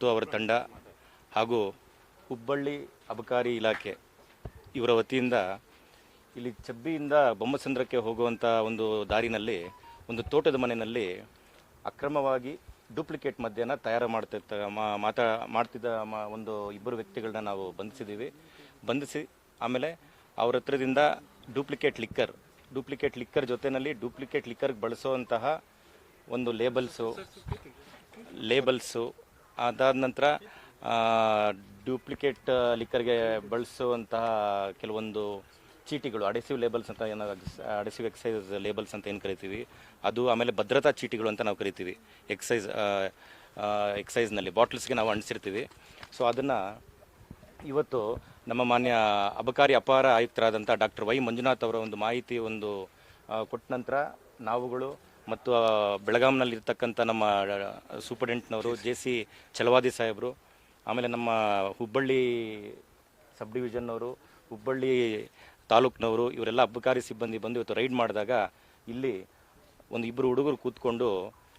ಮತ್ತು ಅವರ ತಂಡ ಹಾಗೂ ಹುಬ್ಬಳ್ಳಿ ಅಬಕಾರಿ ಇಲಾಖೆ ಇವರ ವತಿಯಿಂದ ಇಲ್ಲಿ ಚಬ್ಬಿಯಿಂದ ಬೊಮ್ಮಸಂದ್ರಕ್ಕೆ ಹೋಗುವಂಥ ಒಂದು ದಾರಿನಲ್ಲಿ, ಒಂದು ತೋಟದ ಮನೆಯಲ್ಲಿ ಅಕ್ರಮವಾಗಿ ಡೂಪ್ಲಿಕೇಟ್ ಮದ್ಯನ ತಯಾರು ಮಾಡ್ತಿರ್ತ ಮಾತಾ, ಮಾಡ್ತಿದ್ದ ಮ- ಒಂದು ಇಬ್ಬರು ವ್ಯಕ್ತಿಗಳನ್ನ ನಾವು ಬಂಧಿಸಿದ್ದೀವಿ ಬಂಧಿಸಿ ಆಮೇಲೆ ಅವ್ರ ಹತ್ರದಿಂದ ಡೂಪ್ಲಿಕೇಟ್ ಲಿಕ್ಕರ್ ಡೂಪ್ಲಿಕೇಟ್ ಲಿಕ್ಕರ್ ಜೊತೆಯಲ್ಲಿ ಡೂಪ್ಲಿಕೇಟ್ ಲಿಕ್ಕರ್ಗೆ ಬಳಸುವಂತಹ ಒಂದು ಲೇಬಲ್ಸು ಲೇಬಲ್ಸು ಅದಾದ ನಂತರ ಡ್ಯೂಪ್ಲಿಕೇಟ್ ಲಿಕ್ಕರ್ಗೆ ಬಳಸುವಂತಹ ಕೆಲವೊಂದು ಚೀಟಿಗಳು ಅಡೆಸಿವ್ ಲೇಬಲ್ಸ್ ಅಂತ ಏನೋ ಅಡೆಸಿವ್ ಎಕ್ಸೈಸ್ ಲೇಬಲ್ಸ್ ಅಂತ ಏನು ಕರಿತೀವಿ, ಅದು ಆಮೇಲೆ ಭದ್ರತಾ ಚೀಟಿಗಳು ಅಂತ ನಾವು ಕರಿತೀವಿ ಎಕ್ಸೈಸ್ ಎಕ್ಸೈಸ್ನಲ್ಲಿ ಬಾಟ್ಲ್ಸ್ಗೆ ನಾವು ಅಂಟಿಸಿರ್ತೀವಿ. ಸೊ ಅದನ್ನು ಇವತ್ತು ನಮ್ಮ ಮಾನ್ಯ ಅಬಕಾರಿ ಅಪಾರ ಆಯುಕ್ತರಾದಂಥ ಡಾಕ್ಟರ್ ವೈ ಮಂಜುನಾಥ್ ಅವರ ಒಂದು ಮಾಹಿತಿ ಒಂದು ಕೊಟ್ಟ ನಂತರ ನಾವುಗಳು ಮತ್ತು ಬೆಳಗಾಂನಲ್ಲಿರ್ತಕ್ಕಂಥ ನಮ್ಮ ಸೂಪರ್ಡೆಂಟ್ನವರು ಜೆ ಸಿ ಛಲವಾದಿ ಸಾಹೇಬರು, ಆಮೇಲೆ ನಮ್ಮ ಹುಬ್ಬಳ್ಳಿ ಸಬ್ ಡಿವಿಷನ್ನವರು ಹುಬ್ಬಳ್ಳಿ ತಾಲೂಕ್ನವರು, ಇವರೆಲ್ಲ ಅಬಕಾರಿ ಸಿಬ್ಬಂದಿ ಬಂದು ಇವತ್ತು ರೈಡ್ ಮಾಡಿದಾಗ ಇಲ್ಲಿ ಒಂದು ಇಬ್ಬರು ಹುಡುಗರು ಕೂತ್ಕೊಂಡು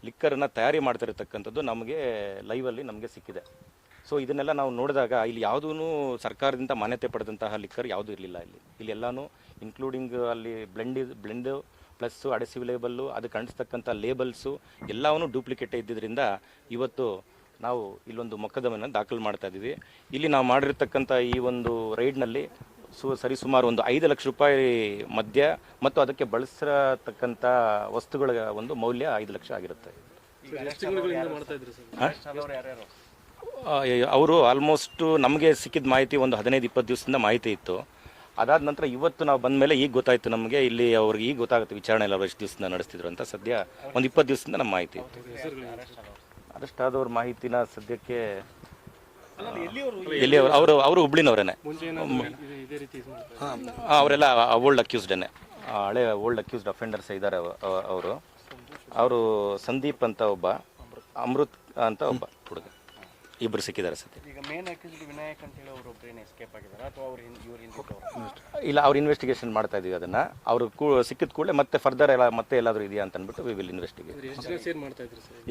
ಲಿಕ್ಕರನ್ನು ತಯಾರಿ ಮಾಡ್ತಿರತಕ್ಕಂಥದ್ದು ನಮಗೆ ಲೈವಲ್ಲಿ ನಮಗೆ ಸಿಕ್ಕಿದೆ. ಸೊ ಇದನ್ನೆಲ್ಲ ನಾವು ನೋಡಿದಾಗ ಇಲ್ಲಿ ಯಾವುದೂ ಸರ್ಕಾರದಿಂದ ಮಾನ್ಯತೆ ಪಡೆದಂತಹ ಲಿಕ್ಕರ್ ಯಾವುದೂ ಇರಲಿಲ್ಲ ಇಲ್ಲಿ. ಇಲ್ಲಿ ಎಲ್ಲನೂ ಇನ್ಕ್ಲೂಡಿಂಗ್ ಅಲ್ಲಿ blend blend plus adhesive label ಅದಕ್ಕೆ ಅಂಟಿಸ್ತಕ್ಕಂಥ ಲೇಬಲ್ಸು ಎಲ್ಲವೂ ಡೂಪ್ಲಿಕೇಟ್ ಇದ್ದಿದ್ದರಿಂದ ಇವತ್ತು ನಾವು ಇಲ್ಲೊಂದು ಮೊಕದ್ದಮೆಯನ್ನು ದಾಖಲು ಮಾಡ್ತಾ ಇದ್ದೀವಿ. ಇಲ್ಲಿ ನಾವು ಮಾಡಿರ್ತಕ್ಕಂಥ ಈ ಒಂದು ರೈಡ್ನಲ್ಲಿ ಸು ಸರಿಸುಮಾರು ಒಂದು ಐದು ಲಕ್ಷ ರೂಪಾಯಿ ಮದ್ಯ ಮತ್ತು ಅದಕ್ಕೆ ಬಳಸಿರತಕ್ಕಂಥ ವಸ್ತುಗಳ ಒಂದು ಮೌಲ್ಯ ಐದು ಲಕ್ಷ ಆಗಿರುತ್ತೆ. ಅವರು ಆಲ್ಮೋಸ್ಟ್ ನಮಗೆ ಸಿಕ್ಕಿದ ಮಾಹಿತಿ ಒಂದು ಹದಿನೈದು ಇಪ್ಪತ್ತು ದಿವಸದಿಂದ ಮಾಹಿತಿ ಇತ್ತು. ಅದಾದ ನಂತರ ಇವತ್ತು ನಾವು ಬಂದ ಮೇಲೆ ಈಗ ಗೊತ್ತಾಯ್ತು ನಮಗೆ. ಇಲ್ಲಿ ಅವ್ರಿಗೆ ಈಗ ಗೊತ್ತಾಗುತ್ತೆ ವಿಚಾರಣೆ ಎಲ್ಲ ಎಷ್ಟು ದಿವಸದಿಂದ ನಡೆಸ್ತಿದ್ರು ಅಂತ. ಸದ್ಯ ಒಂದು ಇಪ್ಪತ್ತು ದಿವಸದಿಂದ ನಮ್ಮ ಮಾಹಿತಿ ಇತ್ತು ಅರೆಸ್ಟ್ ಆದವ್ರ ಮಾಹಿತಿನ ಸದ್ಯಕ್ಕೆ ಎಲ್ಲಿ ಅವರು ಅವರು ಅವರು ಹುಬ್ಳಿನವರೇನೆ. ಅವರೆಲ್ಲ ಓಲ್ಡ್ ಅಕ್ಯೂಸ್ಡೇನೆ ಹಳೆ ಓಲ್ಡ್ ಅಕ್ಯೂಸ್ಡ್ ಅಫೆಂಡರ್ಸ್ ಇದ್ದಾರೆ ಅವರು. ಅವರು ಸಂದೀಪ್ ಅಂತ ಒಬ್ಬ ಅಮೃತ್ ಅಂತ ಒಬ್ಬ. ಹುಡುಗ ಇಬ್ಬರು ಸಿಕ್ಕಿದ್ದಾರೆ ಸತ್ಯ ಈಗ ಮೇನ್ ಅಕ್ಯೂಸ್ಡ್ ವಿನಾಯಕ್ ಅಂತ ಹೇಳಿ ಅವರು ಒಬ್ಬರೇನೆ ಎಸ್ಕೇಪ್ ಆಗಿದ್ದಾರೆ. ಅಥವಾ ಅವ್ರು ಹಿಂದ್ ಇವ್ರು ಇಲ್ಲ ಅವ್ರು ಇನ್ವೆಸ್ಟಿಗೇಷನ್ ಮಾಡ್ತಾ ಇದೀವಿ ಅದನ್ನ. ಅವರು ಕೂ ಸಿಕ್ಕಿದ ಕೂಡಲೇ ಮತ್ತೆ ಫರ್ದರ್ ಎಲ್ಲ ಮತ್ತೆ ಎಲ್ಲಾದರೂ ಇದೆಯಾ ಅಂತ ಅಂದ್ಬಿಟ್ಟು ವಿ ವಿಲ್ ಇನ್ವೆಸ್ಟಿಗೇಟ್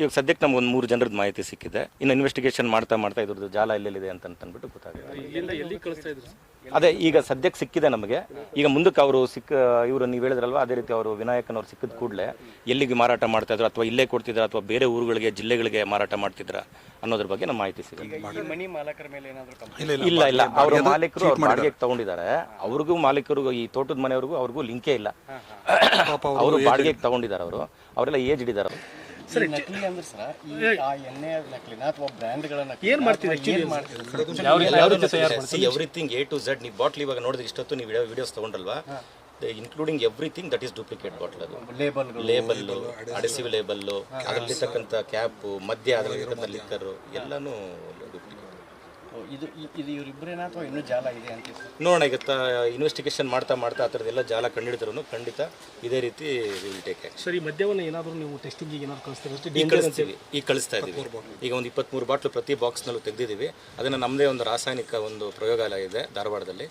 ಈಗ ಸದ್ಯಕ್ಕೆ ನಮ್ಗೆ ಒಂದು ಮೂರು ಜನರದ್ದು ಮಾಹಿತಿ ಸಿಕ್ಕಿದೆ. ಇನ್ನು ಇನ್ವೆಸ್ಟಿಗೇಷನ್ ಮಾಡ್ತಾ ಮಾಡ್ತಾ ಇದ್ರದ್ದು ಜಾಲ ಎಲ್ಲೆಲ್ಲಿದೆ ಅಂತ ಅಂದ್ಬಿಟ್ಟು ಗೊತ್ತಾಗಿದೆ ಅದೇ ಈಗ ಸದ್ಯಕ್ಕೆ ಸಿಕ್ಕಿದೆ ನಮಗೆ. ಈಗ ಮುಂದಕ್ಕೆ ಅವರು ಸಿಕ್ಕ ಇವರು ನೀವು ಹೇಳಿದ್ರಲ್ವಾ ಅದೇ ರೀತಿ ಅವರು ವಿನಾಯಕನವ್ರು ಸಿಕ್ಕಿದ ಕೂಡಲೇ ಎಲ್ಲಿಗೆ ಮಾರಾಟ ಮಾಡ್ತಾ ಇದ್ರು ಅಥವಾ ಇಲ್ಲೇ ಕೊಡ್ತಿದ್ರ ಅಥವಾ ಬೇರೆ ಊರುಗಳಿಗೆ ಜಿಲ್ಲೆಗಳಿಗೆ ಮಾರಾಟ ಮಾಡ್ತಿದ್ರ ಅನ್ನೋದ್ರ ಬಗ್ಗೆ ನಮ್ಮ ಮಾಹಿತಿ ಸಿಗುತ್ತೆ. ಇಲ್ಲ ಇಲ್ಲ ಅವರ ಮಾಲೀಕರು ಅವ್ರ ಬಾಡಿಗೆಗೆ ತಗೊಂಡಿದ್ದಾರೆ. ಅವ್ರಿಗೂ ಮಾಲೀಕರಿಗೂ ಈ ತೋಟದ ಮನೆಯವ್ರಿಗೂ ಅವ್ರಿಗೂ ಲಿಂಕೇ ಇಲ್ಲ. ಅವರು ಬಾಡಿಗೆ ತಗೊಂಡಿದ್ದಾರೆ ಅವರು. ಅವರೆಲ್ಲ ಏಜ್ ಹಿಡಿದಾರೆ ಈ ನಕಲಿ ಅಂದ್ರೆ ಸರ್ ಈ ಆ ಎಣ್ಣೆ ನಕಲಿನ ಅಥವಾ ಬ್ರ್ಯಾಂಡ್ಗಳ ನಕಲಿ ಏನ್ ಮಾಡ್ತಿದ್ರೆ ಏನ್ ಮಾಡ್ತಿದ್ರೆ see everything A to Z ನೀವು ಬಾಟ್ಲ್ ಇವಾಗ ನೋಡಿದ್ರೆ ಇಷ್ಟೊತ್ತು ನೀವು videos ತಗೊಂಡಲ್ವಾ including everything that is duplicate bottle ಅದು. ಲೇಬಲ್ ಲೇಬಲ್ಲು ಅಡಸಿವ್ ಲೇಬಲ್ಲು ಅದರಲ್ಲಿರ್ತಕ್ಕಂಥ ಕ್ಯಾಪು ಮದ್ಯ ಅದರಲ್ಲಿರ್ತಕ್ಕಂಥ ಲಿಕ್ಕರು ಎಲ್ಲನೂ ಡೂಪ್ಲಿಕೇಟ್ ಇದು ಇದು ಇವರಿಬ್ಬರೇನ ಅಥವಾ ಇನ್ನೂ ಜಾಲ ಇದೆ ಅಂತ ನೋಡೋಣ ಈಗ ಇನ್ವೆಸ್ಟಿಗೇಷನ್ ಮಾಡ್ತಾ ಮಾಡ್ತಾ ಆ ಥರದ್ದೆಲ್ಲ ಜಾಲ ಕಂಡಿಡಿದ್ರು ಖಂಡಿತ ಇದೇ ರೀತಿ ವಿಲ್ ಟೇಕ್ ಸರ್ ಈ ಮದ್ಯವನ್ನು ಏನಾದರೂ ನೀವು ಟೆಸ್ಟಿಂಗಿಗೆ ಏನಾದ್ರು ಕಳಿಸ್ತೀರಾ? ಈಗ ಕಳಿಸ್ತೀವಿ ಈಗ ಕಳಿಸ್ತಾ ಇದ್ದೀವಿ. ಈಗ ಒಂದು ಇಪ್ಪತ್ತ್ಮೂರು ಬಾಟ್ಲು ಪ್ರತಿ ಬಾಕ್ಸ್ನಲ್ಲೂ ತೆಗೆದಿದ್ದೀವಿ. ಅದನ್ನು ನಮ್ಮದೇ ಒಂದು ರಾಸಾಯನಿಕ ಒಂದು ಪ್ರಯೋಗಾಲಯ ಇದೆ ಧಾರವಾಡದಲ್ಲಿ.